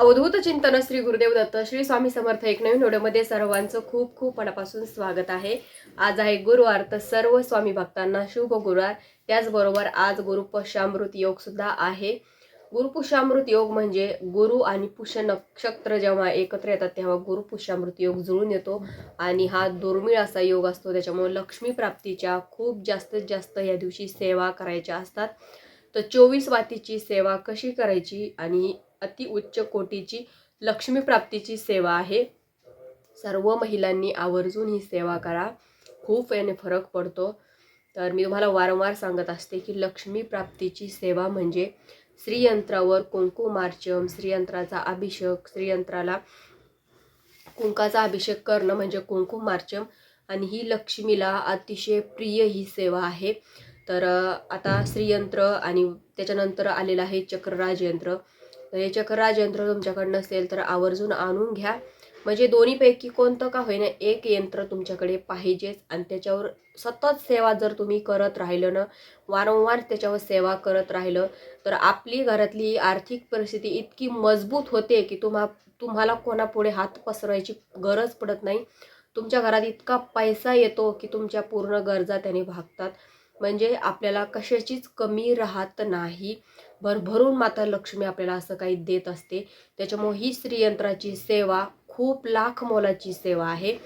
अवधूत चिंतन श्री गुरुदेव दत्त श्री स्वामी समर्थ एक नवीन व्हिडिओमध्ये सर्वांचं खूप खूप मनापासून स्वागत आहे. आज आहे गुरुवार तर सर्व स्वामी भक्तांना शुभ गुरुवार. त्याचबरोबर आज गुरुपुष्यामृत योग सुद्धा आहे. गुरुपुष्यामृत योग म्हणजे गुरु आणि पुष्य नक्षत्र जेव्हा एकत्र येतात तेव्हा गुरुपुष्यामृत योग जुळून येतो. आणि हा दुर्मिळ असा योग असतो त्याच्यामुळे लक्ष्मी प्राप्तीच्या खूप जास्तीत जास्त या दिवशी सेवा करायच्या असतात. तर चोवीस वातीची सेवा कशी करायची आणि अति उच्च कोटीची लक्ष्मीप्राप्तीची सेवा आहे. सर्व महिलांनी आवर्जून ही सेवा करा. खूप याने फरक पडतो. तर मी तुम्हाला वारंवार सांगत असते की लक्ष्मीप्राप्तीची सेवा म्हणजे श्रीयंत्रावर कुंकुमार्चम श्रीयंत्राचा अभिषेक श्रीयंत्राला कुंकाचा अभिषेक करणं म्हणजे कुंकुमार्चम. आणि ही लक्ष्मीला अतिशय प्रिय ही सेवा आहे. तर आता श्रीयंत्र आणि त्याच्यानंतर आलेलं आहे चक्रराज यंत्र तर हे चक्रराज यंत्र तुमच्याकडे नसेल तर आवर्जून आणून घ्या. म्हणजे दोन्हीपैकी कोणतं का होईना एक यंत्र तुमच्याकडे पाहिजेच. आणि त्याच्यावर सतत सेवा जर तुम्ही करत राहिलं ना वारंवार त्याच्यावर सेवा करत राहिलं तर आपली घरातली आर्थिक परिस्थिती इतकी मजबूत होते की तुम्हा तुम्हाला कोणापुढे हात पसरायची गरज पडत नाही. तुमच्या घरात इतका पैसा येतो की तुमच्या पूर्ण गरजा त्याने भागतात. म्हणजे आपल्याला कशाचीच कमी राहत नाही. भरभरून माता लक्ष्मी आपल्याला असं काही देत असते. त्याच्यामुळे ही श्रीयंत्राची सेवा खूप लाख मोलाची सेवा आहे.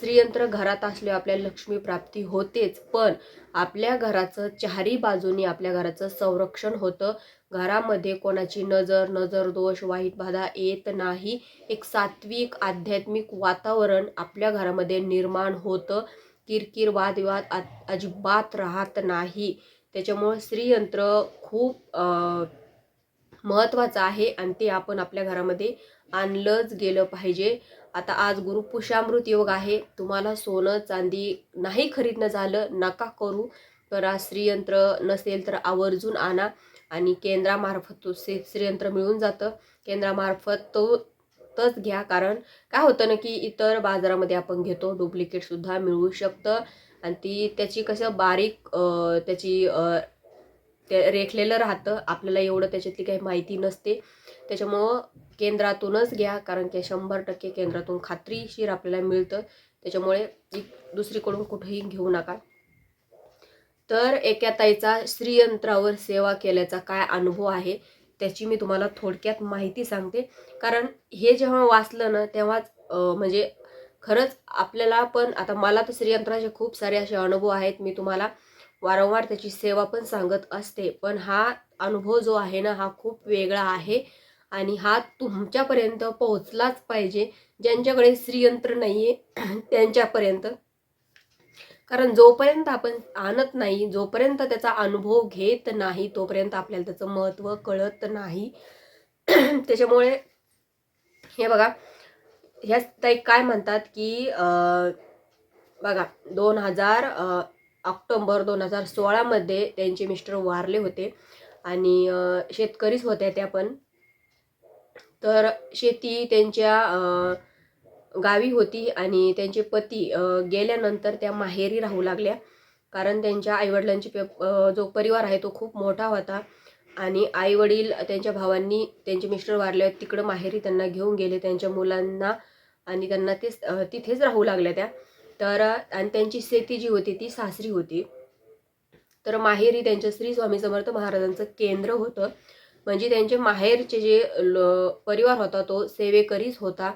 श्रीयंत्र घरात असल्यावर आपल्याला लक्ष्मी प्राप्ती होतेच पण आपल्या घराचं चारी बाजूनी आपल्या घराचं संरक्षण होतं. घरामध्ये कोणाची नजर नजर दोष वाईट बाधा येत नाही. एक सात्विक आध्यात्मिक वातावरण आपल्या घरामध्ये निर्माण होतं. किरकिर वादविवाद आ अजिबात राहत नाही. त्याच्यामुळं श्रीयंत्र खूप महत्त्वाचं आहे आणि ते आपण आपल्या घरामध्ये आणलंच गेलं पाहिजे. आता आज गुरुपुषामृत योग आहे. तुम्हाला सोनं चांदी नाही खरीदणं झालं नका करू. तर आज श्रीयंत्र नसेल तर आवर्जून आणा. आणि केंद्रामार्फत तो श्री श्रीयंत्र मिळून जातं. केंद्रामार्फत तो तच घ्या. कारण काय होतं ना की इतर बाजारामध्ये आपण घेतो डुप्लिकेटसुद्धा मिळू शकतं. आणि ती त्याची कसं बारीक त्याची ते रेखलेलं राहतं. आपल्याला एवढं त्याच्यातली काही माहिती नसते. त्याच्यामुळं केंद्रातूनच घ्या. कारण की शंभर टक्के केंद्रातून खात्रीशीर आपल्याला मिळतं. त्याच्यामुळे दुसरीकडून कुठेही घेऊ नका. तर एका ताईचा श्रीयंत्रावर सेवा केल्याचा काय अनुभव आहे? त्याची मी तुम्हाला थोडक्यात माहिती सांगते. कारण हे जेव्हा वाचलं ना तेव्हाच म्हणजे खरंच आपल्याला पण आता मला तर श्रीयंत्राचे खूप सारे असे अनुभव आहेत. मी तुम्हाला वारंवार त्याची सेवा पण सांगत असते. पण हा अनुभव जो आहे ना हा खूप वेगळा आहे आणि हा तुमच्यापर्यंत पोहोचलाच पाहिजे. ज्यांच्याकडे श्रीयंत्र नाही आहे त्यांच्यापर्यंत. कारण जोपर्यंत आपण आणत नाही जोपर्यंत त्याचा अनुभव घेत नाही तोपर्यंत आपल्याला त्याचं महत्त्व कळत नाही. त्याच्यामुळे हे बघा ह्या ताई काय म्हणतात की बघा दोन हजार ऑक्टोंबर दोन हजार सोळामध्ये त्यांचे मिस्टर वारले होते आणि शेतकरीच होत्या त्या पण. तर शेती त्यांच्या गावी होती आणि त्यांचे पती गेल्यानंतर त्या माहेरी राहू लागल्या. कारण त्यांच्या आईवडिलांची पे जो परिवार आहे तो खूप मोठा होता. आणि आईवडील त्यांच्या भावांनी त्यांचे मिस्टर वारले तिकडं माहेरी त्यांना घेऊन गेले. त्यांच्या मुलांना आणि त्यांना ते तिथेच राहू लागल्या त्या. तर आणि त्यांची शेती जी होती ती सासरी होती. तर माहेरी त्यांच्या श्री स्वामी समर्थ महाराजांचं केंद्र होतं. म्हणजे त्यांचे माहेरचे जे परिवार होता तो सेवेकरीच होता.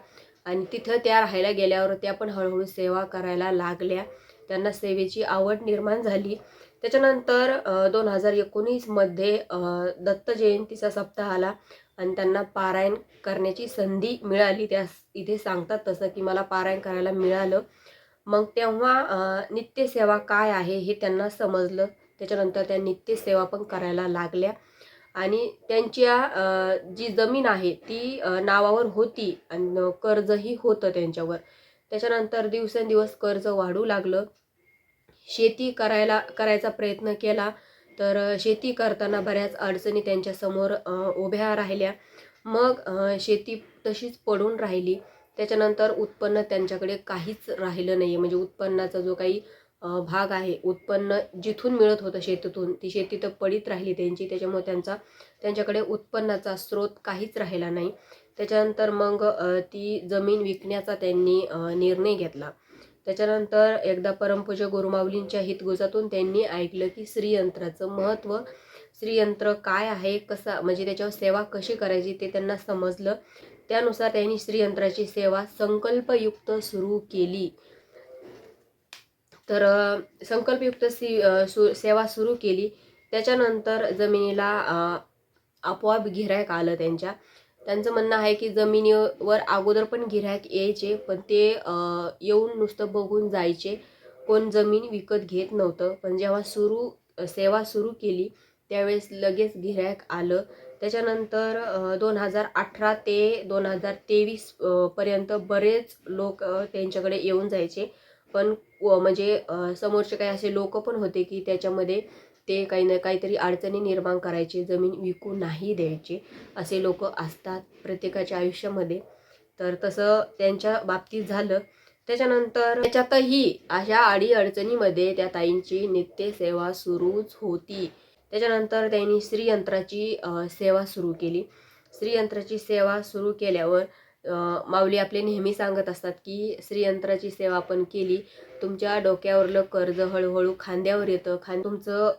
आणि तिथं त्या राहायला गेल्यावर त्या पण हळूहळू सेवा करायला लागल्या. त्यांना सेवेची आवड निर्माण झाली. त्याच्यानंतर दोन हजार एकोणीसमध्ये दत्त जयंतीचा सप्ताह आला आणि त्यांना पारायण करण्याची संधी मिळाली. त्या इथे सांगतात तसं की मला पारायण करायला मिळालं. मग तेव्हा नित्यसेवा काय आहे हे त्यांना समजलं. त्याच्यानंतर त्या नित्यसेवा पण करायला लागल्या. आणि त्यांच्या जी जमीन आहे ती नावावर होती आणि कर्जही होतं त्यांच्यावर. त्याच्यानंतर दिवसेंदिवस कर्ज वाढू लागलं. शेती करायला करायचा प्रयत्न केला तर शेती करताना बऱ्याच अडचणी त्यांच्यासमोर उभ्या राहिल्या. मग शेती तशीच पडून राहिली. त्याच्यानंतर उत्पन्न त्यांच्याकडे काहीच राहिलं नाही आहे म्हणजे उत्पन्नाचा जो काही भाग आहे. उत्पन्न जिथून मिळत होतं शेतीतून ती शेती तर पडीत राहिली त्यांची. त्याच्यामुळे त्यांचा त्यांच्याकडे उत्पन्नाचा स्रोत काहीच राहिला नाही. त्याच्यानंतर मग ती जमीन विकण्याचा त्यांनी निर्णय घेतला. त्याच्यानंतर एकदा परमपूज्य गुरुमाऊलींच्या हितगुजातून त्यांनी ऐकलं की श्रीयंत्राचं महत्त्व श्रीयंत्र काय आहे कसा म्हणजे त्याच्यावर सेवा कशी करायची ते त्यांना समजलं. त्यानुसार त्यांनी श्रीयंत्राची सेवा संकल्पयुक्त सुरू केली. तर संकल्पयुक्त सी सु सेवा सुरू केली. त्याच्यानंतर जमिनीला आपोआप गिऱ्हाईक आलं त्यांच्या. त्यांचं म्हणणं आहे की जमिनीवर अगोदर पण गिऱ्हाईक यायचे पण ते येऊन नुसतं बघून जायचे. कोण जमीन विकत घेत नव्हतं पण जेव्हा सुरू सेवा सुरू केली त्यावेळेस लगेच गिऱ्हाईक आलं. त्याच्यानंतर दोन हजार अठरा ते दोन हजार तेवीस पर्यंत बरेच लोक त्यांच्याकडे येऊन जायचे. पण व- म्हणजे समोरचे काही असे लोक पण होते की त्याच्यामध्ये ते काही ना काहीतरी अडचणी निर्माण करायचे जमीन विकू नाही द्यायचे असे लोक असतात प्रत्येकाच्या आयुष्यामध्ये. तर तसं त्यांच्या बाबतीत झालं. त्याच्यानंतर त्याच्यातही अशा अडी अडचणीमध्ये त्या ताईंची नित्यसेवा सुरूच होती. त्याच्यानंतर त्यांनी श्रीयंत्राची सेवा सुरू केली. श्रीयंत्राची सेवा सुरू केल्यावर माऊली आपले नेहमी सांगत असतात की श्रीयंत्राची सेवा आपण केली तुमच्या डोक्यावरलं कर्ज हळूहळू खांद्यावर येतं. खांद तुमचं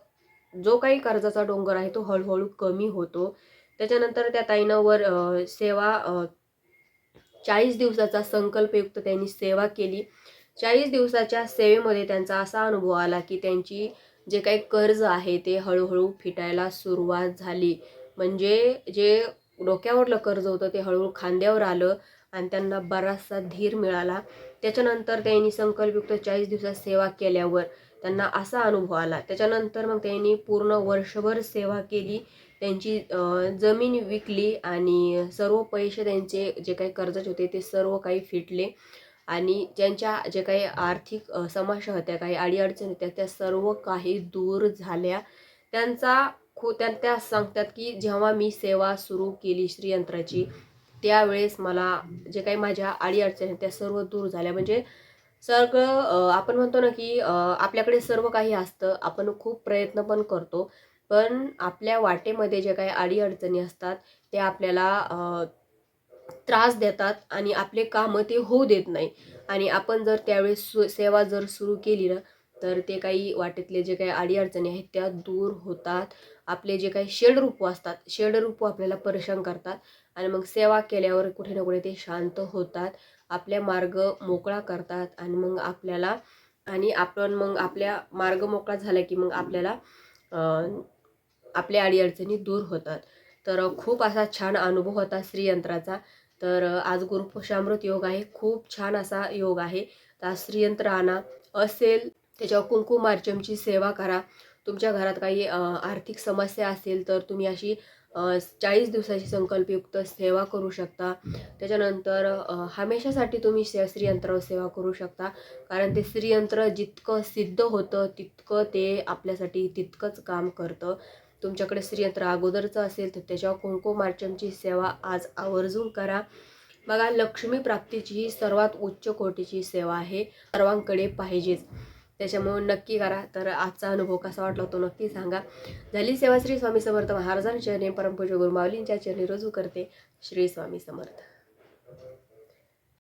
जो काही कर्जाचा डोंगर आहे तो हळूहळू कमी होतो. त्याच्यानंतर त्या ताईनं वर सेवा चाळीस दिवसाचा संकल्पयुक्त त्यांनी सेवा केली. चाळीस दिवसाच्या सेवेमध्ये त्यांचा असा अनुभव आला की त्यांची जे काही कर्ज आहे ते हळूहळू फिटायला सुरुवात झाली. म्हणजे जे डोक्यावरलं कर्ज होतं ते हळूहळू खांद्यावर आलं आणि त्यांना बराचसा धीर मिळाला. त्याच्यानंतर त्यांनी संकल्पयुक्त चाळीस दिवसात सेवा केल्यावर त्यांना असा अनुभव आला. त्याच्यानंतर मग त्यांनी पूर्ण वर्षभर सेवा केली. त्यांची जमीन विकली आणि सर्व पैसे त्यांचे जे काही कर्जाचे होते ते सर्व काही फिटले आणि ज्यांच्या जे काही आर्थिक समस्या होत्या काही अडीअडचणी होत्या त्या सर्व काही दूर झाल्या. त्यांचा खू त्या त्या सांगतात की जेव्हा मी सेवा सुरू केली श्रीयंत्राची त्यावेळेस मला जे काही माझ्या अडीअडचणी त्या सर्व दूर झाल्या. म्हणजे सगळं आपण म्हणतो ना की आपल्याकडे सर्व काही असतं आपण खूप प्रयत्न पण करतो. पण आपल्या वाटेमध्ये जे काही अडीअडचणी असतात ते आपल्याला त्रास देतात आणि आपले कामं ते होऊ देत नाही. आणि आपण जर त्यावेळेस सु सेवा जर सुरू केली ना तर ते काही वाटेतले जे काही अडीअडचणी आहेत त्या दूर होतात. आपले जे काही शेडरूपू असतात शेडरूपू आपल्याला परेशान करतात आणि मग सेवा केल्यावर कुठे ना कुठे ते शांत होतात आपल्या मार्ग मोकळा करतात आणि मग आपल्याला आणि आपण मग आपल्या मार्ग मोकळा झाला की मग आपल्याला आपल्या अडीअडचणी दूर होतात. तर खूप असा छान अनुभव होता श्रीयंत्राचा. तर आज गुरुपुषामृत योग आहे खूप छान असा योग आहे. तर आज श्रीयंत्र आणा असेल त्याच्यावर कुंकुमार्चमची सेवा करा. तुमच्या घरात काही आर्थिक समस्या असेल तर तुम्ही अशी चाळीस दिवसाची संकल्पयुक्त सेवा करू शकता. त्याच्यानंतर हमेशासाठी तुम्ही से श्रीयंत्रावर सेवा करू शकता. कारण ते स्त्रियंत्र जितकं सिद्ध होतं तितकं ते आपल्यासाठी तितकंच काम करतं. तुमच्याकडे श्रीयंत्र अगोदरचं असेल तर त्याच्यावर कुंकुमार्चनची सेवा आज आवर्जून करा. बघा लक्ष्मी प्राप्तीची ही सर्वात उच्च कोटीची सेवा आहे. सर्वांकडे पाहिजेच. त्याच्यामुळे नक्की करा. तर आजचा अनुभव कसा वाटला तो नक्की सांगा. झाली सेवा श्री स्वामी समर्थ महाराजांच्या चरणी परमपूज्य गुरुमावलींच्या चरणी रुजू करते श्री स्वामी समर्थ.